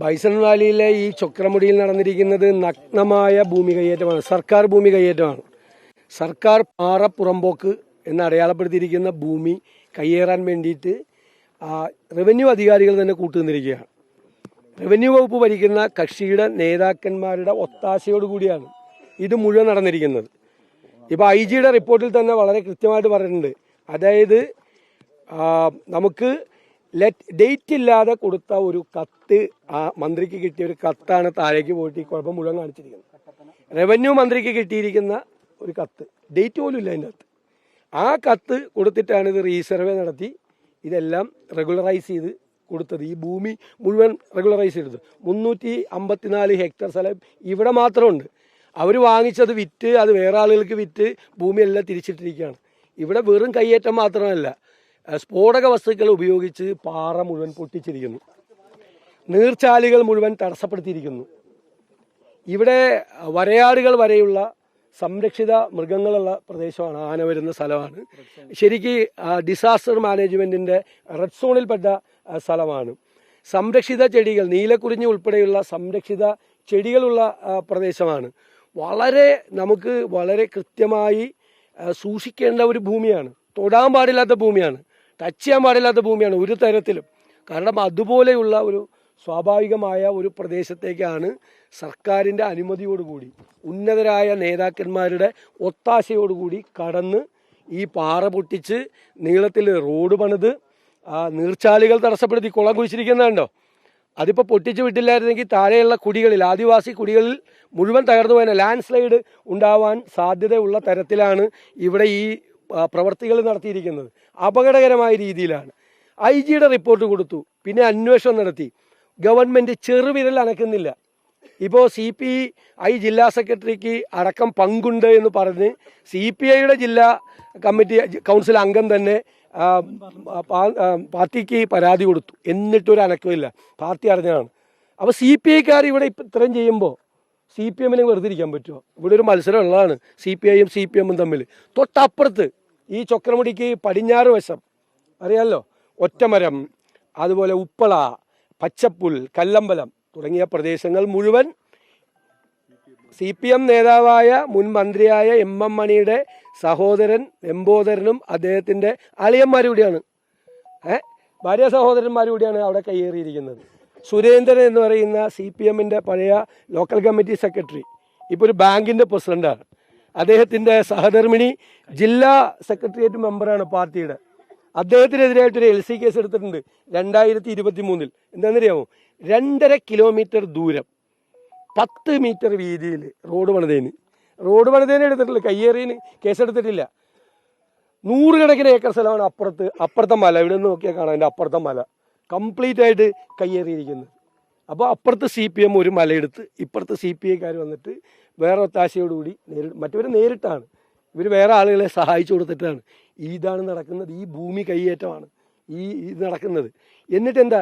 Bison വാലിയിലെ ഈ ചൊക്രമുടിയിൽ നടന്നിരിക്കുന്നത് നഗ്നമായ ഭൂമി കയ്യേറ്റമാണ് സർക്കാർ ഭൂമി കയ്യേറ്റമാണ് സർക്കാർ പാറപ്പുറമ്പോക്ക് എന്ന് അടയാളപ്പെടുത്തിയിരിക്കുന്ന ഭൂമി കയ്യേറാൻ വേണ്ടിയിട്ട് റവന്യൂ അധികാരികൾ തന്നെ കൂട്ടുനിന്നിരിക്കുകയാണ്. റവന്യൂ വകുപ്പ് ഭരിക്കുന്ന കക്ഷിയുടെ നേതാക്കന്മാരുടെ ഒത്താശയോടുകൂടിയാണ് ഇത് മുഴുവൻ നടന്നിരിക്കുന്നത്. ഇപ്പോൾ ഐ ജിയുടെ റിപ്പോർട്ടിൽ തന്നെ വളരെ കൃത്യമായിട്ട് പറഞ്ഞിട്ടുണ്ട്. അതായത് നമുക്ക് ലെറ്റ് ഡേറ്റ് ഇല്ലാതെ കൊടുത്ത ഒരു കത്ത് ആ മന്ത്രിക്ക് കിട്ടിയ ഒരു കത്താണ് താഴേക്ക് പോയിട്ട് ഈ കുഴപ്പം മുഴുവൻ കാണിച്ചിരിക്കുന്നത്. റവന്യൂ മന്ത്രിക്ക് കിട്ടിയിരിക്കുന്ന ഒരു കത്ത്. ഡേറ്റ് പോലും ഇല്ല അതിന്റെ അകത്ത്. ആ കത്ത് കൊടുത്തിട്ടാണ് ഇത് റീസർവേ നടത്തി. ഇതെല്ലാം റെഗുലറൈസ് ചെയ്ത് കൊടുത്തത്. ഈ ഭൂമി മുഴുവൻ റെഗുലറൈസ് ചെയ്തത്. മുന്നൂറ്റി അമ്പത്തിനാല് ഹെക്ടർ സ്ഥലം ഇവിടെ മാത്രമുണ്ട്. അവർ വാങ്ങിച്ചത് വിറ്റ് അത് വേറെ ആളുകൾക്ക് വിറ്റ് ഭൂമിയെല്ലാം തിരിച്ചിട്ടിരിക്കുകയാണ്. ഇവിടെ വെറും കയ്യേറ്റം മാത്രമല്ല. സ്ഫോടക വസ്തുക്കൾ ഉപയോഗിച്ച് പാറ മുഴുവൻ പൊട്ടിച്ചിരിക്കുന്നു. നീർച്ചാലുകൾ മുഴുവൻ തടസ്സപ്പെടുത്തിയിരിക്കുന്നു. ഇവിടെ വരയാടുകൾ വരെയുള്ള സംരക്ഷിത മൃഗങ്ങളുള്ള പ്രദേശമാണ് ആന വരുന്ന സ്ഥലമാണ്. ശരിക്ക് ഡിസാസ്റ്റർ മാനേജ്മെന്റിന്റെ റെഡ് സോണിൽപ്പെട്ട സ്ഥലമാണ്. സംരക്ഷിത ചെടികൾ നീലക്കുറിഞ്ഞി ഉൾപ്പെടെയുള്ള സംരക്ഷിത ചെടികളുള്ള പ്രദേശമാണ്. വളരെ നമുക്ക് വളരെ കൃത്യമായി സൂക്ഷിക്കേണ്ട ഒരു ഭൂമിയാണ്. തൊടാൻ പാടില്ലാത്ത ഭൂമിയാണ്. ടച്ച് ചെയ്യാൻ പാടില്ലാത്ത ഭൂമിയാണ് ഒരു തരത്തിലും. കാരണം അതുപോലെയുള്ള ഒരു സ്വാഭാവികമായ ഒരു പ്രദേശത്തേക്കാണ് സർക്കാരിന്റെ അനുമതിയോടുകൂടി ഉന്നതരായ നേതാക്കന്മാരുടെ ഒത്താശയോടുകൂടി കടന്ന് ഈ പാറ പൊട്ടിച്ച് നീളത്തിൽ റോഡ് പണിത് നീർച്ചാലുകൾ തടസ്സപ്പെടുത്തി കുളം കുഴിച്ചിരിക്കുന്നുണ്ടോ? അതിപ്പോൾ പൊട്ടിച്ചു വിട്ടില്ലായിരുന്നെങ്കിൽ താഴെയുള്ള കുടികളിൽ ആദിവാസി കുടികളിൽ മുഴുവൻ തകർന്നു പോയ ലാൻഡ് സ്ലൈഡ് ഉണ്ടാവാൻ സാധ്യതയുള്ള തരത്തിലാണ് ഇവിടെ ഈ പ്രവർത്തികൾ നടത്തിയിരിക്കുന്നത് അപകടകരമായ രീതിയിലാണ്. ഐ ജിയുടെ റിപ്പോർട്ട് കൊടുത്തു. പിന്നെ അന്വേഷണം നടത്തി. ഗവൺമെന്റ് ചെറുവിരൽ അനക്കുന്നില്ല. ഇപ്പോൾ സി പി ഐ ജില്ലാ സെക്രട്ടറിക്ക് അടക്കം പങ്കുണ്ട് എന്ന് പറഞ്ഞ് സി പി ഐയുടെ ജില്ലാ കമ്മിറ്റി കൗൺസിൽ അംഗം തന്നെ പാർട്ടിക്ക് പരാതി കൊടുത്തു. എന്നിട്ടൊരു അനക്കമില്ല പാർട്ടി അറിഞ്ഞതാണ്. അപ്പോൾ സി പി ഐക്കാർ ഇവിടെ ഇത്രയും ചെയ്യുമ്പോൾ സി പി എമ്മിനെ വെറുതെ ഇരിക്കാൻ പറ്റുമോ ഇവിടെ ഒരു മത്സരം ഉള്ളതാണ്. സി പി ഐയും സി പി എമ്മും തമ്മിൽ. തൊട്ടപ്പുറത്ത് ഈ ചൊക്രമുടിക്ക് പടിഞ്ഞാറ് വശം. അറിയാമല്ലോ ഒറ്റമരം അതുപോലെ ഉപ്പള പച്ചപ്പുൽ കല്ലമ്പലം തുടങ്ങിയ പ്രദേശങ്ങൾ മുഴുവൻ സി പി എം നേതാവായ മുൻ മന്ത്രിയായ എം എം മണിയുടെ സഹോദരൻ എംബോദരനും അദ്ദേഹത്തിന്റെ അളിയന്മാരൂടെയാണ്. ഏഹ് ഭാര്യ സഹോദരന്മാരൂടെയാണ് അവിടെ കയ്യേറിയിരിക്കുന്നത്. സുരേന്ദ്രൻ എന്ന് പറയുന്ന സി പി എമ്മിന്റെ പഴയ ലോക്കൽ കമ്മിറ്റി സെക്രട്ടറി. ഇപ്പോൾ ഒരു ബാങ്കിന്റെ പ്രസിഡന്റാണ്. അദ്ദേഹത്തിന്റെ സഹധർമ്മിണി ജില്ലാ സെക്രട്ടേറിയറ്റ് മെമ്പറാണ് പാർട്ടിയുടെ. അദ്ദേഹത്തിനെതിരായിട്ടൊരു എൽ സി കേസ് എടുത്തിട്ടുണ്ട് രണ്ടായിരത്തി ഇരുപത്തി മൂന്നിൽ എന്താണെന്നറിയാമോ? രണ്ടര കിലോമീറ്റർ ദൂരം പത്ത് മീറ്റർ വീതിയിൽ റോഡ് പണിതേന്. റോഡ് പണിതേനെ എടുത്തിട്ടില്ല കയ്യേറിയന് കേസെടുത്തിട്ടില്ല നൂറുകണക്കിന് ഏക്കർ സ്ഥലമാണ് അപ്പുറത്ത് അപ്പുറത്തെ മല. ഇവിടെ നിന്ന് നോക്കിയാൽ കാണാം അതിന്റെ അപ്പുറത്തെ മല. കംപ്ലീറ്റ് ആയിട്ട് കയ്യേറിയിരിക്കുന്നത്. അപ്പോൾ അപ്പുറത്ത് സി പി എം ഒരു മലയെടുത്ത് ഇപ്പുറത്ത് സി പി ഐക്കാർ വന്നിട്ട് വേറെ ഒത്താശയോടുകൂടി നേരിട്ട് മറ്റവർ നേരിട്ടാണ്. ഇവർ വേറെ ആളുകളെ സഹായിച്ചു കൊടുത്തിട്ടാണ്. ഇതാണ് നടക്കുന്നത്. ഈ ഭൂമി കയ്യേറ്റമാണ്. ഈ ഇത് നടക്കുന്നത്. എന്നിട്ട് എന്താ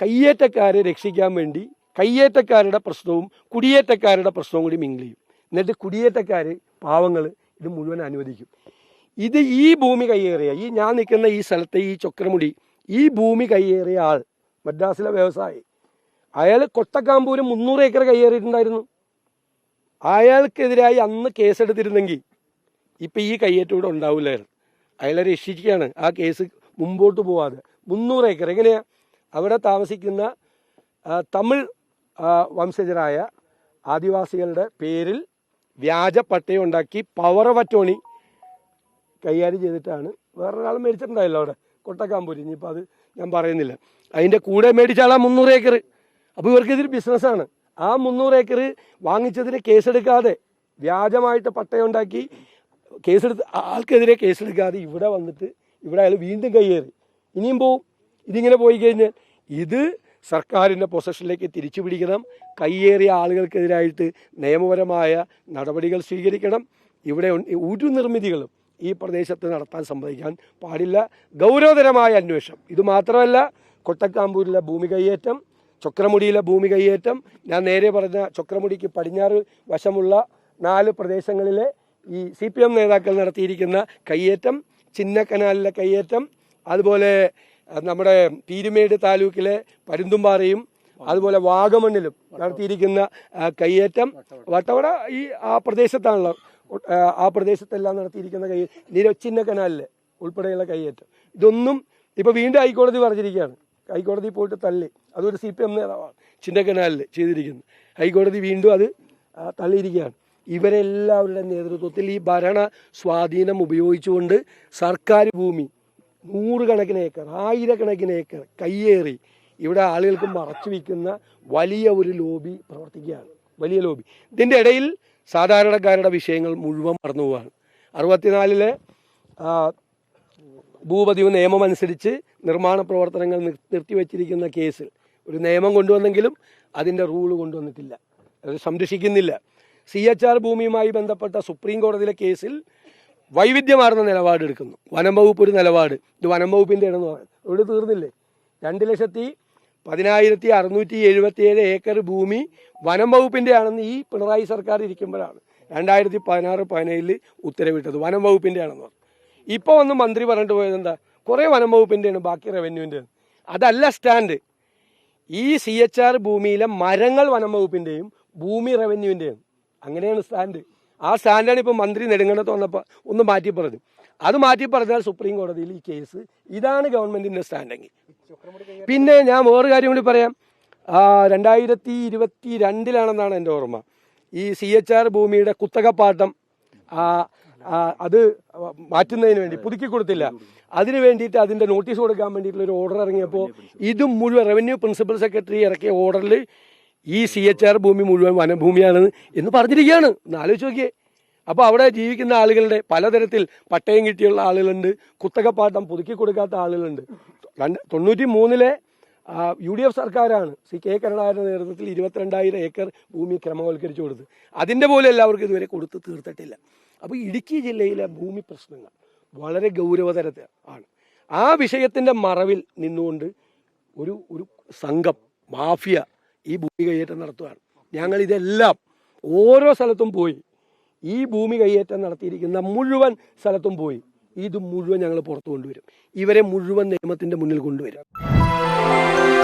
കയ്യേറ്റക്കാരെ രക്ഷിക്കാൻ വേണ്ടി കയ്യേറ്റക്കാരുടെ പ്രശ്നവും കുടിയേറ്റക്കാരുടെ പ്രശ്നവും കൂടി മിങ്കിൾ ചെയ്യും. എന്നിട്ട് കുടിയേറ്റക്കാർ പാവങ്ങൾ ഇത് മുഴുവൻ അനുവദിക്കും. ഇത് ഈ ഭൂമി കയ്യേറിയ ഈ ഞാൻ നിൽക്കുന്ന ഈ സ്ഥലത്തെ ഈ ചൊക്രമുടി ഈ ഭൂമി കയ്യേറിയ ആൾ മദ്രാസിലെ വ്യവസായി അയാൾ കൊട്ടക്കാമ്പൂര് മുന്നൂറ് ഏക്കർ കയ്യേറിയിട്ടുണ്ടായിരുന്നു. അയാൾക്കെതിരായി അന്ന് കേസെടുത്തിരുന്നെങ്കിൽ ഇപ്പം ഈ കയ്യേറ്റം ഇവിടെ ഉണ്ടാവില്ലായിരുന്നു. അയാളെ രക്ഷിക്കുകയാണ് ആ കേസ് മുമ്പോട്ട് പോവാതെ. മുന്നൂറ് ഏക്കർ. എങ്ങനെയാണ് അവിടെ താമസിക്കുന്ന തമിഴ് വംശജരായ ആദിവാസികളുടെ പേരിൽ വ്യാജ പട്ടയം ഉണ്ടാക്കി പവർ പറ്റോണി കൈകാര്യം ചെയ്തിട്ടാണ് വേറൊരാൾ മേടിച്ചിട്ടുണ്ടായല്ലോ അവിടെ. കൊട്ടക്കാമ്പൂരി ഇനിയിപ്പോൾ അത് ഞാൻ പറയുന്നില്ല. അതിന്റെ കൂടെ മേടിച്ചാളാ മുന്നൂറ് ഏക്കർ. അപ്പോൾ ഇവർക്ക് ഇതൊരു ബിസിനസ്സാണ് ആ മുന്നൂറ് ഏക്കർ വാങ്ങിച്ചതിന് കേസെടുക്കാതെ വ്യാജമായിട്ട് പട്ടയുണ്ടാക്കി കേസെടുത്ത് ആൾക്കെതിരെ കേസെടുക്കാതെ ഇവിടെ വന്നിട്ട് ഇവിടെ അയാൾ വീണ്ടും കയ്യേറി. ഇനിയും പോവും. ഇതിങ്ങനെ പോയി കഴിഞ്ഞാൽ ഇത് സർക്കാരിന്റെ പൊസഷനിലേക്ക് തിരിച്ചു പിടിക്കണം. കയ്യേറിയ ആളുകൾക്കെതിരായിട്ട് നിയമപരമായ നടപടികൾ സ്വീകരിക്കണം. ഇവിടെ ഒരു നിർമ്മിതികളും ഈ പ്രദേശത്ത് നടത്താൻ സമ്മതിക്കാൻ പാടില്ല. ഗൗരവതരമായ അന്വേഷണം. ഇത് മാത്രമല്ല കൊട്ടക്കാമ്പൂരിലെ ഭൂമി കയ്യേറ്റം ചൊക്രമുടിയിലെ ഭൂമി കൈയേറ്റം ഞാൻ നേരെ പറഞ്ഞ ചൊക്രമുടിക്ക് പടിഞ്ഞാറ് വശമുള്ള നാല് പ്രദേശങ്ങളിലെ ഈ സി പി എം നേതാക്കൾ നടത്തിയിരിക്കുന്ന കയ്യേറ്റം ചിന്നക്കനാലിലെ കയ്യേറ്റം അതുപോലെ നമ്മുടെ പീരുമേട് താലൂക്കിലെ പരുന്തുംപാറയും അതുപോലെ വാഗമണ്ണിലും നടത്തിയിരിക്കുന്ന കയ്യേറ്റം. വട്ടവട ഈ ആ പ്രദേശത്താണല്ലോ ആ, പ്രദേശത്തെല്ലാം നടത്തിയിരിക്കുന്ന കയ്യേറ്റം നിരച്ചിന്നക്കനാലിലെ ചിന്ന കനാലിലെ ഉൾപ്പെടെയുള്ള കയ്യേറ്റം. ഇതൊന്നും ഇപ്പൊ വീണ്ടും ഹൈക്കോടതി പറഞ്ഞിരിക്കുകയാണ്. ഹൈക്കോടതി പോയിട്ട് തള്ളി. അതൊരു സി പി എം നേതാവാണ് ചിന്നക്കനാലിൽ ചെയ്തിരിക്കുന്നത്. ഹൈക്കോടതി വീണ്ടും അത് തള്ളിയിരിക്കുകയാണ്. ഇവരെല്ലാവരുടെ നേതൃത്വത്തിൽ ഈ ഭരണ സ്വാധീനം ഉപയോഗിച്ചുകൊണ്ട് സർക്കാർ ഭൂമി നൂറുകണക്കിന് ഏക്കർ ആയിരക്കണക്കിന് ഏക്കർ കയ്യേറി ഇവിടെ ആളുകൾക്ക് മറച്ചു വയ്ക്കുന്ന വലിയ ഒരു ലോബി പ്രവർത്തിക്കുകയാണ്. വലിയ ലോബി. ഇതിന്റെ ഇടയിൽ സാധാരണക്കാരുടെ വിഷയങ്ങൾ മുഴുവൻ മറന്നു പോവാണ് അറുപത്തിനാലിലെ ഭൂപതിവ് നിയമം അനുസരിച്ച് നിർമ്മാണ പ്രവർത്തനങ്ങൾ നിർത്തിവച്ചിരിക്കുന്ന കേസിൽ ഒരു നിയമം കൊണ്ടുവന്നെങ്കിലും അതിന്റെ റൂൾ കൊണ്ടുവന്നിട്ടില്ല. അത് സംരക്ഷിക്കുന്നില്ല. സി എച്ച് ആർ ഭൂമിയുമായി ബന്ധപ്പെട്ട സുപ്രീം കോടതിയിലെ കേസിൽ വൈവിധ്യമാർന്ന നിലപാടെടുക്കുന്നു വനം വകുപ്പ് ഒരു നിലപാട്. ഇത് വനം വകുപ്പിന്റെ ആണെന്ന് പറയുന്നത് ഇവിടെ തീർന്നില്ലേ? രണ്ട് ലക്ഷത്തി പതിനായിരത്തി അറുന്നൂറ്റി എഴുപത്തിയേഴ് ഏക്കർ ഭൂമി വനം വകുപ്പിന്റെ ആണെന്ന് ഈ പിണറായി സർക്കാർ ഇരിക്കുമ്പോഴാണ് രണ്ടായിരത്തി പതിനാറ് പതിനേഴിൽ ഉത്തരവിട്ടത്. വനം വകുപ്പിന്റെ ആണെന്ന് പറഞ്ഞു. ഇപ്പോൾ വന്ന് മന്ത്രി പറഞ്ഞിട്ട് പോയത് എന്താ? കുറേ വനം വകുപ്പിന്റെയാണ് ബാക്കി റവന്യൂവിന്റെ അതല്ല സ്റ്റാൻഡ് ഈ സി എച്ച് ആർ ഭൂമിയിലെ മരങ്ങൾ വനം വകുപ്പിന്റെയും ഭൂമി റവന്യൂവിന്റെയും അങ്ങനെയാണ് സ്റ്റാൻഡ് ആ സ്റ്റാൻഡാണ് ഇപ്പോൾ മന്ത്രി നെടുങ്കണ്ടത്ത് വന്നപ്പോൾ ഒന്ന് മാറ്റി പറഞ്ഞു അത് മാറ്റി പറഞ്ഞാൽ സുപ്രീം കോടതിയിൽ ഈ കേസ് ഇതാണ് ഗവൺമെന്റിന്റെ സ്റ്റാൻഡെങ്കിൽ പിന്നെ ഞാൻ വേറൊരു കാര്യം കൂടി പറയാം. രണ്ടായിരത്തി ഇരുപത്തി രണ്ടിലാണെന്നാണ് എന്റെ ഓർമ്മ. ഈ സി എച്ച് ആർ ഭൂമിയുടെ കുത്തകപ്പാട്ടം അത് മാറ്റുന്നതിന് വേണ്ടി പുതുക്കി കൊടുത്തില്ല. അതിന് വേണ്ടിയിട്ട് അതിന്റെ നോട്ടീസ് കൊടുക്കാൻ വേണ്ടിയിട്ടുള്ള ഒരു ഓർഡർ ഇറങ്ങിയപ്പോൾ ഇതും മുഴുവൻ റവന്യൂ പ്രിൻസിപ്പൽ സെക്രട്ടറി ഇറക്കിയ ഓർഡറിൽ ഈ സി എച്ച് ആർ ഭൂമി മുഴുവൻ വനഭൂമിയാണെന്ന് എന്ന് പറഞ്ഞിരിക്കുകയാണ്. ഒന്ന് ആലോചിച്ച് നോക്കിയേ. അപ്പോൾ അവിടെ ജീവിക്കുന്ന ആളുകളുടെ പലതരത്തിൽ പട്ടയം കിട്ടിയുള്ള ആളുകളുണ്ട്. കുത്തകപ്പാട്ടം പുതുക്കി കൊടുക്കാത്ത ആളുകളുണ്ട്. തൊണ്ണൂറ്റി മൂന്നിലെ യു ഡി എഫ് സർക്കാരാണ്. സി കെ കരുണാകരന്റെ നേതൃത്വത്തിൽ ഇരുപത്തിരണ്ടായിരം ഏക്കർ ഭൂമി ക്രമവൽക്കരിച്ചു കൊടുത്ത് അതിന്റെ പോലെ എല്ലാവർക്കും ഇതുവരെ കൊടുത്ത് തീർത്തിട്ടില്ല. അപ്പോൾ ഇടുക്കി ജില്ലയിലെ ഭൂമി പ്രശ്നങ്ങൾ വളരെ ഗൗരവതരത്തിൽ ആണ്. ആ വിഷയത്തിന്റെ മറവിൽ നിന്നുകൊണ്ട് ഒരു ഒരു സംഘം മാഫിയ ഈ ഭൂമി കൈയേറ്റം നടത്തുകയാണ് ഞങ്ങൾ ഇതെല്ലാം ഓരോ സ്ഥലത്തും പോയി ഈ ഭൂമി കൈയേറ്റം നടത്തിയിരിക്കുന്ന മുഴുവൻ സ്ഥലത്തും പോയി. ഇത് മുഴുവൻ ഞങ്ങൾ പുറത്തു കൊണ്ടുവരും ഇവരെ മുഴുവൻ നിയമത്തിന്റെ മുന്നിൽ കൊണ്ടുവരും. Bye.